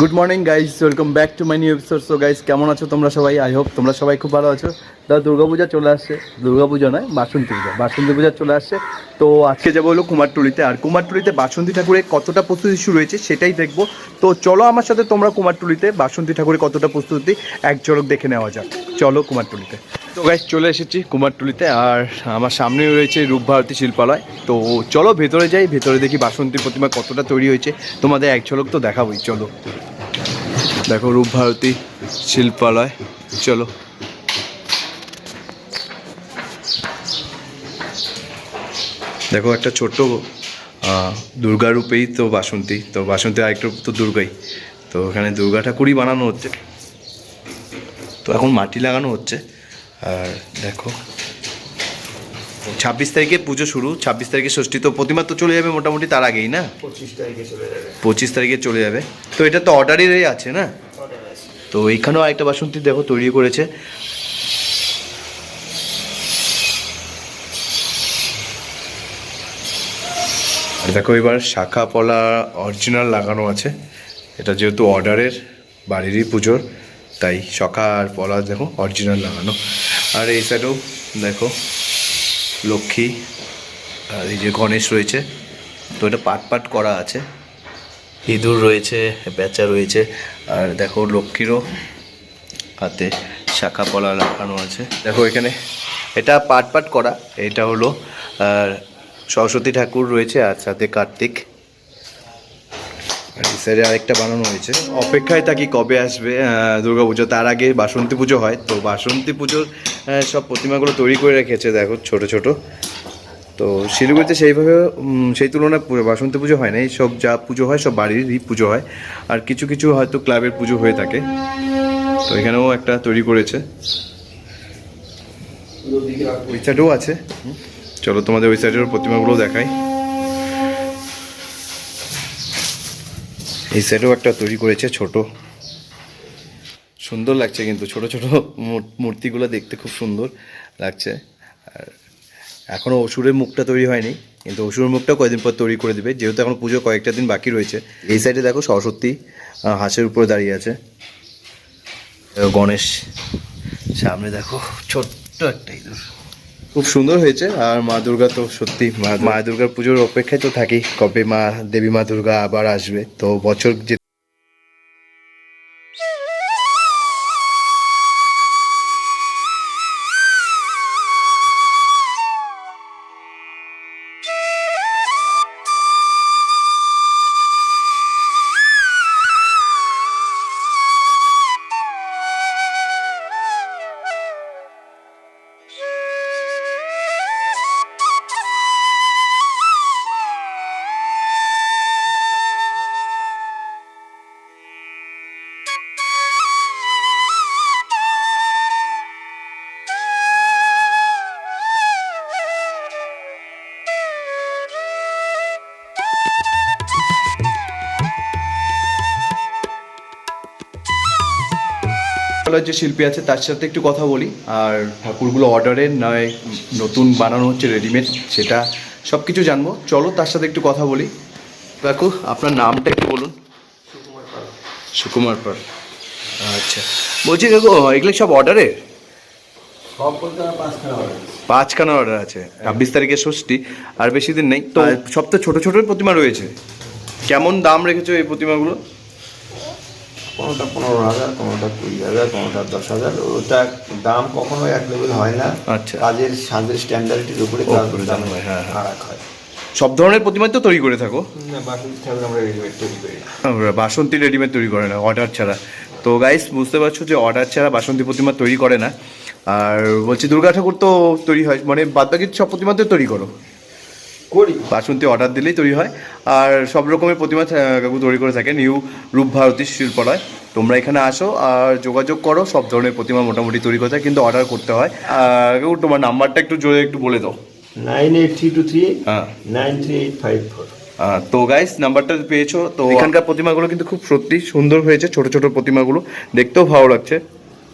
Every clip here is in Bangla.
Good morning guys welcome back to my new episode so guys কেমন আছো তোমরা সবাই? আই হোপ তোমরা সবাই খুব ভালো আছো। দাদা দুর্গাপূজা চলে আসছে। দুর্গাপূজা নয়, বাসন্তী পূজা। বাসন্তী পূজা চলে আসছে। তো আজকে যাব হলো কুমারটুলিতে। আর কুমারটুলিতে বাসন্তী ঠাকুরের কতটা প্রস্তুতি শুরু হয়েছে সেটাই দেখব। তো চলো আমার সাথে তোমরা কুমারটুলিতে বাসন্তী ঠাকুরের কতটা প্রস্তুতি এক ঝলক দেখে নেওয়া যাক। চলো কুমারটুলিতে। তো গাইজ চলে এসেছি কুমারটুলিতে। আর আমার সামনেই রয়েছে রূপভারতী শিল্পালয়। তো চলো ভেতরে যাই। ভেতরে দেখি বাসন্তী প্রতিমা কতটা তৈরি হয়েছে। তোমাদের এক ঝলক তো দেখাবোই। চলো। দেখো রূপভারতী শিল্পালয়। চলো। দেখো একটা ছোট্ট দুর্গা রূপেই তো বাসন্তী। তো বাসন্তী আরেকটা তো দুর্গাই। তো এখানে দুর্গা ঠাকুরই বানানো হচ্ছে। তো এখন মাটি লাগানো হচ্ছে। আর দেখো ছাব্বিশ তারিখে পুজো শুরু ছাব্বিশ তারিখে ষষ্ঠী তো প্রতিমা তো চলে যাবে মোটামুটি তার আগেই না? পঁচিশ তারিখে চলে যাবে। পঁচিশ তারিখে চলে যাবে। তো এটা তো অর্ডারেরই আছে না? তো এইখানেও আরেকটা বাসন্তী দেখো তৈরি করেছে। আর দেখো এবার শাখা পলা অরিজিনাল লাগানো আছে। এটা যেহেতু অর্ডারের বাড়িরই পুজোর তাই শাখা আর পলা দেখো অরিজিনাল লাগানো। আর এই সাইডেও দেখো লক্ষ্মী আর এই যে গণেশ রয়েছে, তো এটা পাট পাট করা আছে। ইঁদুর রয়েছে, বেচা রয়েছে, আর দেখো লক্ষ্মীরও হাতে শাখা পলা লাগানো আছে। দেখো এখানে, এটা পাট পাট করা, এটা হলো, আর সরস্বতী ঠাকুর রয়েছে, আর সাথে কার্তিক। এই সাইডে আরেকটা বানানো হয়েছে। অপেক্ষায় থাকি কবে আসবে দুর্গা পুজো। তার আগে বাসন্তী পুজো হয়। তো বাসন্তী পুজোর সব প্রতিমাগুলো তৈরি করে রেখেছে, দেখো, ছোট ছোট। তো শিলিগুড়িতে সেইভাবে সেই তুলনায় বাসন্তী পুজো হয় না এই সব যা পুজো হয়, সব বাড়িরই পুজো হয়। আর কিছু কিছু হয়তো ক্লাবের পুজো হয়ে থাকে। তো এখানেও একটা তৈরি করেছে। ওই সাইডেও আছে। চলো তোমাদের ওই সাইডের প্রতিমাগুলো দেখাই। এই সাইডেও একটা তৈরি করেছে ছোট। সুন্দর লাগছে কিন্তু, ছোট ছোট মূর- মূর্তিগুলো দেখতে খুব সুন্দর লাগছে। আর এখনও অসুরের মুখটা তৈরি হয়নি, কিন্তু অসুরের মুখটা কয়েকদিন পর তৈরি করে দিবে। যেহেতু এখন পুজো কয়েকটা দিন বাকি রয়েছে, এই সাইডে দেখো সরস্বতী হাঁসের উপরে দাঁড়িয়ে আছে। গণেশ, সামনে দেখো ছোট্ট একটা ইঁদুর। খুব সুন্দর হয়েছে, আর মা দুর্গা তো সত্যি মা মা দুর্গার পুজোর অপেক্ষায় তো থাকি, কবে মা, দেবী মা দুর্গা আবার আসবে, তো বছর যে যে শিল্পী আছে তার সাথে একটু কথা বলি। আর ঠাকুরগুলো অর্ডারের নয় নতুন বানানো হচ্ছে রেডিমেড সেটা সব কিছু জানব। চলো তার সাথে একটু কথা বলি। কাকু আপনার নামটা একটু বলুন। সুকুমার পাল। আচ্ছা। বলছি কাকু এগুলো সব পাঁচখানা পাঁচখানা অর্ডার আছে। ছাব্বিশ তারিখে ষষ্ঠী আর বেশি দিন নেই। তো সব তো ছোটো ছোটো প্রতিমা রয়েছে। কেমন দাম রেখেছো এই প্রতিমাগুলো? কোনোটা পনেরো হাজার কোনোটা কুড়ি হাজার কোনোটা দশ হাজার। ওটা দাম কখনো এক লেভেল হয় না। আচ্ছা। কাজের সাজের স্ট্যান্ডার্ডের উপরে তার দাম দাম হয়, হ্যাঁ, হ্যাঁ। ফারাক হয়। সব ধরনের প্রতিমা তো তৈরি করে থাকো। না বাসন্তী ঠাকুর আমরা রেডিমেড তৈরি করি। আমরা বাসন্তী রেডিমেড তৈরি করে না অর্ডার ছাড়া। তো গাইস বুঝতে পারছ যে অর্ডার ছাড়া বাসন্তী প্রতিমা তৈরি করে না। আর বলছি দুর্গা ঠাকুর তো তৈরি হয় মানে বাদবাকি সব প্রতিমা তো তৈরি করো। করি। বাসন্তী অর্ডার দিলেই তৈরি হয়। আর সব রকমের প্রতিমা কাকু তৈরি করে থাকে। নিউ রূপ ভারতী শিল্পালয়। তোমরা এখানে আসো আর যোগাযোগ করো সব ধরনের প্রতিমা মোটামুটি তৈরি করতে হয় কিন্তু অর্ডার করতে হয়। আর কাকু তোমার নাম্বারটা একটু জোরে একটু বলে দাও। Nine eight three two three হ্যাঁ। Nine three eight five four. তো গাইস নাম্বারটা পেয়েছ তো এখানকার প্রতিমাগুলো কিন্তু খুব সত্যি সুন্দর হয়েছে ছোট ছোট প্রতিমাগুলো। দেখতেও ভালো লাগছে।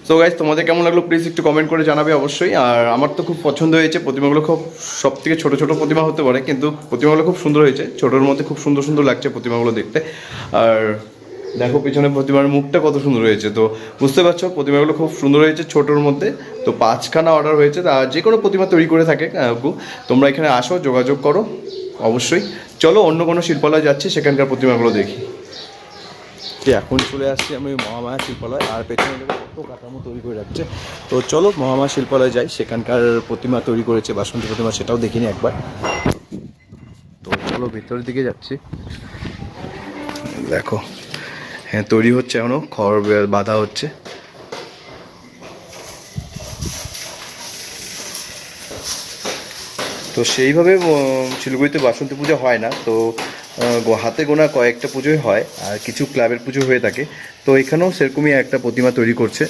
তো গাইস তোমাদের কেমন লাগল? প্লিজ একটু কমেন্ট করে জানাবে অবশ্যই। আর আমার তো খুব পছন্দ হয়েছে। প্রতিমাগুলো খুব সব থেকে ছোটো ছোটো প্রতিমা হতে পারে, কিন্তু প্রতিমাগুলো খুব সুন্দর হয়েছে। ছোটোর মধ্যে খুব সুন্দর সুন্দর লাগছে প্রতিমাগুলো দেখতে। আর দেখো, পিছনে প্রতিমার মুখটা কত সুন্দর হয়েছে। তো বুঝতে পারছ, প্রতিমাগুলো খুব সুন্দর হয়েছে ছোটোর মধ্যে। তো পাঁচখানা অর্ডার হয়েছে। আর যে কোনো প্রতিমা তৈরি করে থাকে তোমরা এখানে আসো, যোগাযোগ করো, অবশ্যই। চলো, অন্য কোনো শিল্পালয় যাচ্ছি, সেখানকার প্রতিমাগুলো দেখি। যে এখন চলে আসছি আমি মহামায়া শিল্পালয়, আর পেছনে কত কাঠামো তৈরি করে রাখছে। তো চলো মহামায়া শিল্পালয় যাই, সেখানকার প্রতিমা তৈরি করেছে বাসন্তী প্রতিমা, সেটাও দেখিনি একবার। তো চলো ভেতরের দিকে যাচ্ছি। দেখো হ্যাঁ তৈরি হচ্ছে এখনও, খড় বাঁধা হচ্ছে। তো সেইভাবে শিলিগুড়িতে বাসন্তী পুজো হয় না, তো হাতে গোনা কয়েকটা পুজোই হয় আর কিছু ক্লাবের পুজো হয়ে থাকে। তো এখানেও সেরকমই একটা প্রতিমা তৈরি করছে।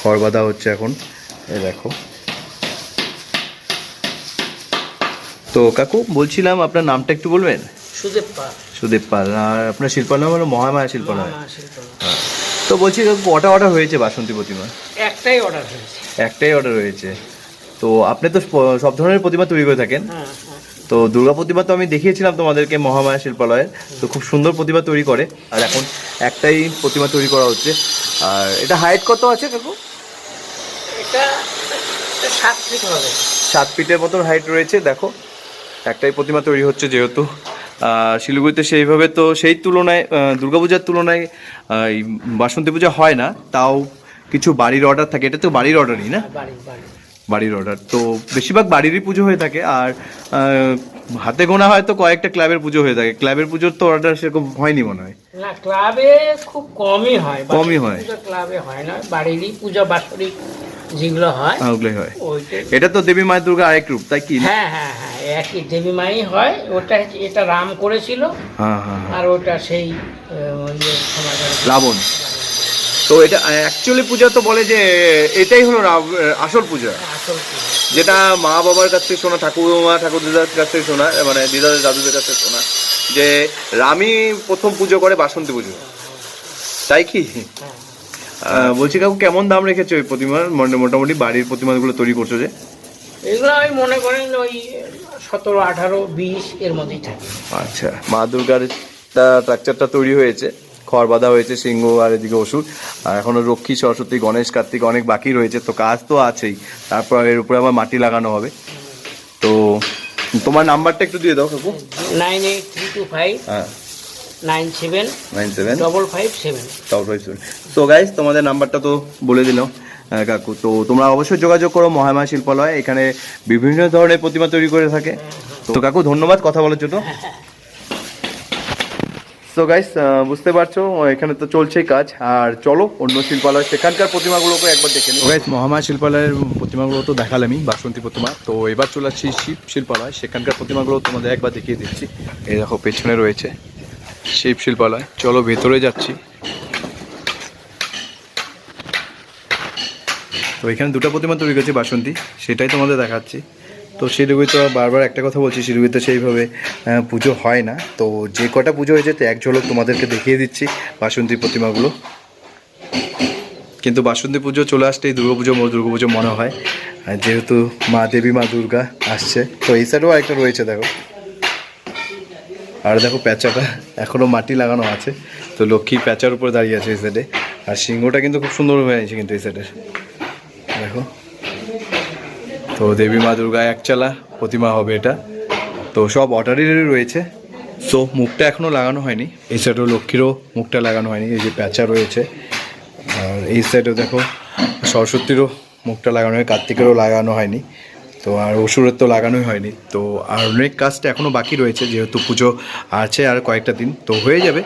খড় বাঁধা হচ্ছে এখন দেখো। তো কাকু বলছিলাম আপনার নামটা একটু বলবেন? সুদেব পাল। সুদেব পাল। আর আপনার শিল্পালয় হলো মহামায়া শিল্প মহামায়া শিল্পালয়। তো বলছি কটা অর্ডার হয়েছে বাসন্তী প্রতিমা? একটাই অর্ডার হয়েছে। একটাই অর্ডার হয়েছে। তো আপনি তো সব ধরনের প্রতিমা তৈরি করে থাকেন। হ্যাঁ হ্যাঁ। তো দুর্গা প্রতিমা তো আমি দেখিয়েছিলাম তোমাদেরকে মহামায়া শিল্পালয়ে তো খুব সুন্দর প্রতিমা তৈরি করে। আর এখন একটাই প্রতিমা তৈরি করা হচ্ছে। আর এটা হাইট কত আছে কাকু? এটা সাত ফিট হবে। সাত ফিটের মতন হাইট রয়েছে দেখো। একটাই প্রতিমা তৈরি হচ্ছে যেহেতু। শিলিগুড়িতে সেইভাবে তো সেই তুলনায় দুর্গাপূজার তুলনায় এই বাসন্তী পূজা হয় না। তাও কিছু বাড়ির অর্ডার থাকে। এটা তো বাড়ির অর্ডারই না? বাড়ি বাড়ির অর্ডার তো বেশিরভাগ বাড়িরই পুজো হয়ে থাকে আর হাতে গোনা হয়তো কয়েকটা ক্লাবের পুজো হয়ে থাকে। ক্লাবের পুজোর তো অর্ডার সেরকম হয়নি মনে হয়। না ক্লাবে খুব কমই হয় কমই হয়। ক্লাবে হয় না। বাড়িরই পূজা বাৎসরিক যেগুলো হয় হ্যাঁ, ওগুলোই হয়। এটা তো দেবী মায়ের দুর্গা আরেক রূপ তাই কি? হ্যাঁ হ্যাঁ হ্যাঁ একই দেবী মাই হয়। ওটা এটা রাম করেছিল। হ্যাঁ হ্যাঁ হ্যাঁ। আর ওটা সেই রাবণ। তো এটা অ্যাকচুয়ালি পূজা তো বলে যে এটাই হলো আসল পূজা। যেটা মা বাবার কাছ থেকে শোনা ঠাকুর মা ঠাকুর দিদার কাছ থেকে শোনা মানে দিদাদের দাদুদের কাছ থেকে শোনা যে রামই প্রথম পুজো করে বাসন্তী পুজো। তাই কি? হ্যাঁ। বলছি কাকু কেমন দাম রেখেছো ওই প্রতিমার? মানে মোটামুটি বাড়ির প্রতিমাগুলো তৈরি করছ যে? এগুলো আমি মনে করেন ওই সতেরো আঠারো বিশ এর মধ্যেই থাকে। আচ্ছা মা দুর্গার স্ট্রাকচারটা তৈরি হয়েছে। খড় বাঁধা হয়েছে সিংহ আর এদিকে ওষুধ আর এখনও রক্ষী সরস্বতী গণেশ কার্তিক অনেক বাকি রয়েছে তো কাজ তো আছেই। তারপর এর উপরে আবার মাটি লাগানো হবে। তো তোমার নাম্বারটা একটু দিয়ে দাও কাকু। Nine eight three two five হ্যাঁ। Nine seven nine seven. Double five seven. তো গাইজ তোমাদের নাম্বারটা তো বলে দিলাম কাকু। তো তোমরা অবশ্যই যোগাযোগ করো মহামায়া শিল্পালয় এখানে বিভিন্ন ধরনের প্রতিমা তৈরি করে থাকে। তো কাকু ধন্যবাদ কথা বলার জন্য। তো গাইস বুঝতে পারছ এখানে তো চলছেই কাজ। আর চলো, অন্য শিল্পালয়, সেখানকার প্রতিমাগুলোকে একবার দেখে নিই। গাইস মহামায়া শিল্পালয়ের প্রতিমাগুলো তো দেখালামই, বাসন্তী প্রতিমা। তো এবার চলে আসছি শিব শিল্পালয়, সেখানকার প্রতিমাগুলো তোমাদের একবার দেখিয়ে দিচ্ছি। এই দেখো, পেছনে রয়েছে শিব শিল্পালয়। চলো, ভেতরে যাচ্ছি। তো এখানে দুটো প্রতিমা তৈরি করেছে বাসন্তী, সেটাই তোমাদের দেখাচ্ছি। তো শিলিগুড়ি তো বারবার একটা কথা বলছি শিলিগুড়িতে সেইভাবে পুজো হয় না। তো যে কটা পুজো হয়েছে, তো এক ঝলক তোমাদেরকে দেখিয়ে দিচ্ছি বাসন্তী প্রতিমাগুলো। কিন্তু বাসন্তী পুজো চলে আসলেই দুর্গা পুজো দুর্গা পুজো মনে হয়। যেহেতু মা দেবী, মা দুর্গা আসছে, তো এই সাইডেও একটা রয়েছে, দেখো। আর দেখো প্যাঁচাটা এখনও মাটি লাগানো আছে, তো লক্ষ্মী প্যাঁচার উপরে দাঁড়িয়ে আছে এই সাইডে আর সিংহটা কিন্তু খুব সুন্দর হয়ে আছে কিন্তু এই সাইডের দেখো। তো দেবী মা দুর্গা একচালা প্রতিমা হবে এটা। তো সব অর্ডারেরই রয়েছে। তো মুখটা এখনও লাগানো হয়নি। এই সাইডেও লক্ষ্মীরও মুখটা লাগানো হয়নি। এই যে প্যাঁচা রয়েছে। আর এই সাইডেও দেখো, সরস্বতীরও মুখটা লাগানো হয় কার্তিকেরও লাগানো হয়নি। তো আর অসুরের তো লাগানোই হয়নি। তো আর অনেক কাজটা এখনও বাকি রয়েছে, যেহেতু পুজো আছে আর কয়েকটা দিন। তো হয়ে যাবে।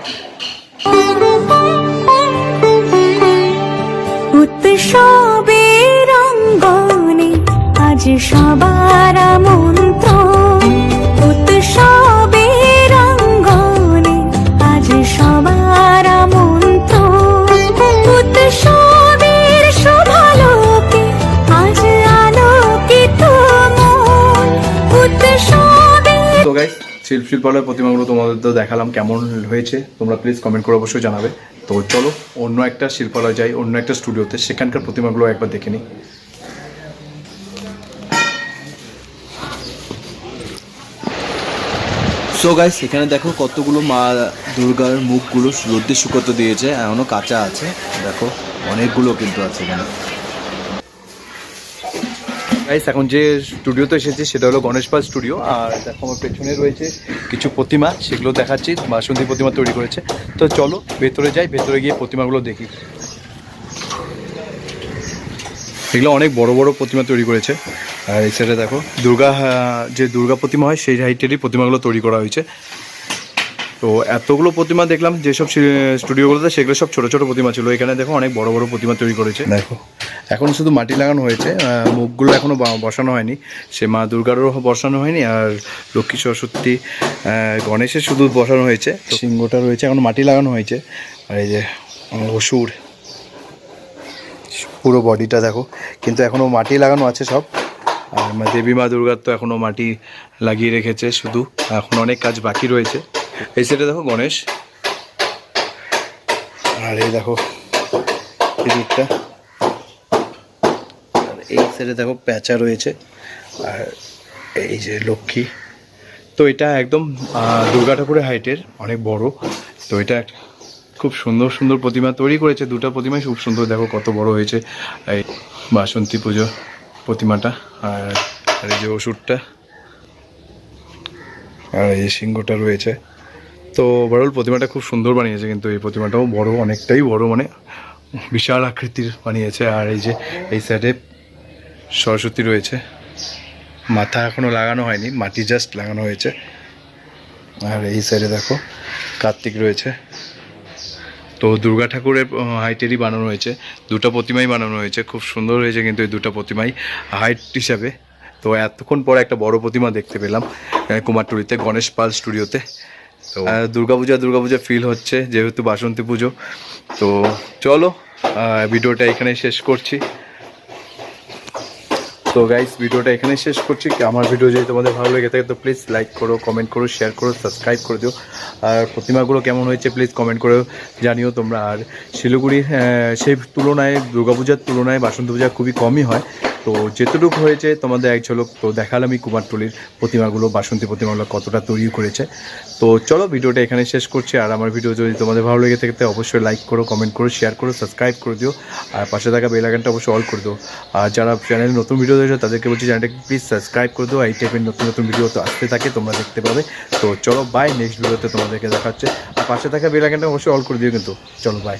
অঙ্গনে আজ সবার শিল্প শিল্পালয়ের প্রতিমাগুলো তোমাদের তো দেখালাম, কেমন হয়েছে তোমরা প্লিজ কমেন্ট করে অবশ্যই জানাবে। তো চলো, অন্য একটা শিল্পালয় যাই, অন্য একটা স্টুডিওতে সেখানকার প্রতিমাগুলো একবার দেখে নিই। সো গাইস এখানে দেখো কতগুলো মা দুর্গার মুখগুলো রোদ্দে শুকোতে দিয়েছে, এখনও কাঁচা আছে। দেখো, অনেকগুলো কিন্তু আছে এখানে। গাইস এখন যে স্টুডিওতে এসেছি, সেটা হলো গণেশ পাল স্টুডিও। আর দেখো, আমার পেছনে রয়েছে কিছু প্রতিমা, সেগুলো দেখাচ্ছি। বাসন্তী প্রতিমা তৈরি করেছে। তো চলো, ভেতরে যাই, ভেতরে গিয়ে প্রতিমাগুলো দেখি। এগুলো অনেক বড় বড় প্রতিমা তৈরি করেছে। আর এই সাইডে দেখো, দুর্গা যে দুর্গা প্রতিমা হয়, সেই হাইটেরই প্রতিমাগুলো তৈরি করা হয়েছে। তো এতগুলো প্রতিমা দেখলাম, যেসব স্টুডিওগুলোতে, সেগুলো সব ছোট ছোট প্রতিমা ছিল। এখানে দেখো অনেক বড় বড় প্রতিমা তৈরি করেছে। দেখো, এখন শুধু মাটি লাগানো হয়েছে মুখগুলো এখনও বসানো হয়নি। সে মা দুর্গারও বসানো হয়নি, আর লক্ষ্মী সরস্বতী গণেশের শুধু বসানো হয়েছে। সিংহটা রয়েছে, এখন মাটি লাগানো হয়েছে। আর এই যে অসুর। পুরো বডিটা দেখো। কিন্তু এখনও মাটি লাগানো আছে সব। আর দেবী মা দুর্গার তো এখনও মাটি লাগিয়ে রেখেছে শুধু। এখন অনেক কাজ বাকি রয়েছে। এই সাইডে দেখো গণেশ। আর এই দেখো দিকটা আর এই সাইডে দেখো প্যাঁচা রয়েছে। আর এই যে লক্ষ্মী। তো এটা একদম দুর্গা ঠাকুরের হাইটের অনেক বড়। তো এটা এক- খুব সুন্দর সুন্দর প্রতিমা তৈরি করেছে। দুটো প্রতিমাই খুব সুন্দর, দেখো কত বড় হয়েছে। এই বাসন্তী পুজো প্রতিমাটা আর এই যে ওষুধটা আর এই সিংহটা রয়েছে। তো ওভারঅল প্রতিমাটা খুব সুন্দর বানিয়েছে কিন্তু এই প্রতিমাটাও বড়, অনেকটাই বড় মানে বিশাল আকৃতির বানিয়েছে। আর এই যে এই সাইডে সরস্বতী রয়েছে। মাথা এখনও লাগানো হয়নি, মাটি জাস্ট লাগানো হয়েছে। আর এই সাইডে দেখো কার্তিক রয়েছে। তো দুর্গা ঠাকুরের হাইটেরই বানানো হয়েছে। দুটো প্রতিমাই বানানো হয়েছে। খুব সুন্দর হয়েছে কিন্তু এই দুটো প্রতিমাই হাইট হিসাবে। তো এতক্ষণ পরে একটা বড় প্রতিমা দেখতে পেলাম কুমারটুরিতে গণেশ পাল স্টুডিওতে। দুর্গাপূজা দুর্গাপূজা ফিল হচ্ছে যেহেতু বাসন্তী পুজো। তো চলো ভিডিওটা এখানে শেষ করছি। তো গাইস ভিডিওটা এখানে শেষ করছি। আমার ভিডিও যদি তোমাদের ভালো লেগে থাকে তো প্লিজ লাইক করো কমেন্ট করো শেয়ার করো সাবস্ক্রাইব করে দিও। আর প্রতিমাগুলো কেমন হয়েছে প্লিজ কমেন্ট করে জানিও তোমরা। আর শিলিগুড়ির আহ, সেই তুলনায় দুর্গাপূজার তুলনায় বাসন্ত পূজা খুবই কমই হয়। তো যেতটুকু হয়েছে, তোমাদের এক ঝলক তো দেখালাম এই কুমারটুলির প্রতিমাগুলো, বাসন্তী প্রতিমাগুলো কতটা তৈরি করেছে। তো চলো ভিডিওটা এখানে শেষ করছি, আর আমার ভিডিও যদি তোমাদের ভালো লেগে থাকে অবশ্যই লাইক করো কমেন্ট করো শেয়ার করো সাবস্ক্রাইব করে দিও, আর পাশে থাকা বেল আইকনটা অবশ্যই অল করে দিও। আর যারা চ্যানেলে নতুন ভিডিও দেখছ, তাদেরকে বলছি চ্যানেলটাকে প্লিজ সাবস্ক্রাইব করে দিও, এই টাইপের নতুন নতুন ভিডিও তো আসতে থাকে, তোমরা দেখতে পাবে। তো চলো বাই নেক্সট ভিডিওতে তোমাদেরকে দেখাচ্ছে, আর পাশে থাকা বেল আইকনটা অবশ্যই অল করে দিও কিন্তু। চলো বাই